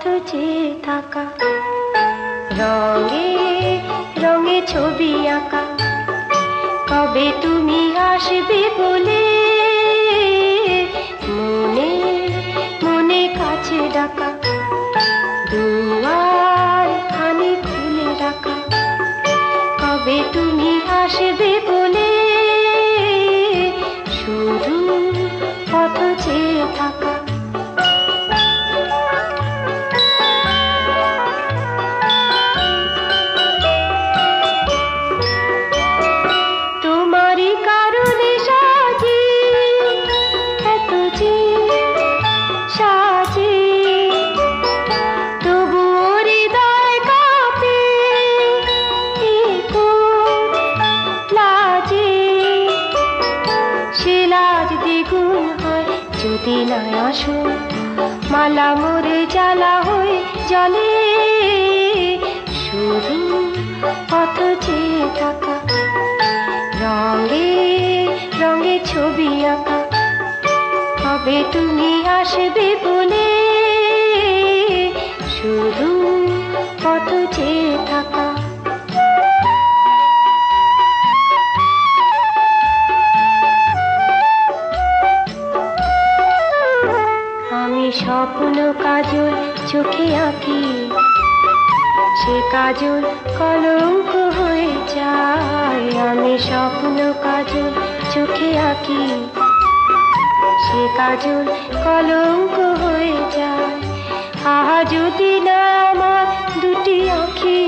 পথ চেয়ে থাকা। রঙে রঙে ছবি আঁকা। কবে তুমি আসবে বলে মনে মনে কাছে ডাকা। দুয়ার খানি খুলে রাখা। কবে তুমি আসবে বলে শুধু পথ চেয়ে থাকা। লাজ দ্বিগুণ হয়। যদি না আসো, মালা মোরে জ্বালা হয়ে জলে শুধু কত চেয়ে থাকা রঙে রঙে ছবি আঁকা কবে তুমি আসবে বলে। শুধু স্বপ্ন কাজল চোখে আঁকি। সে কাজল কলঙ্ক হয়ে যায়। আমি স্বপ্ন কাজল চোখে আঁকি। সে কাজল কলঙ্ক হয়ে যায়। আহা, যদি না আমার দুটি আঁখি,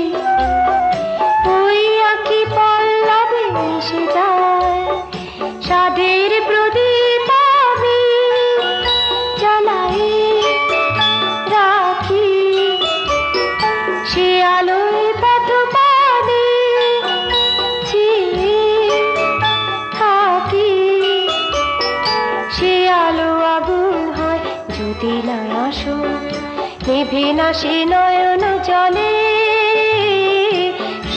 ওই আঁখি পল্লবে মিশে যায়। সাদের না আসো নেভে না সে নয়ন জলে।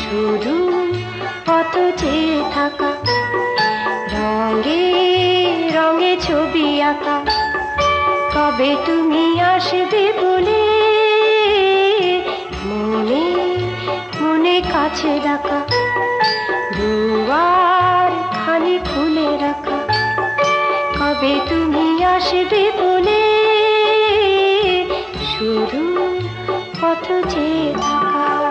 শুধু পথ চেয়ে থাকা, রঙে রঙে ছবি আঁকা। কবে তুমি আসবে বলে মনে মনে কাছে ডাকা। দুয়ার খালি খুলে রাখা, কবে তুমি আসবে বলে শুধু কত যে থাকা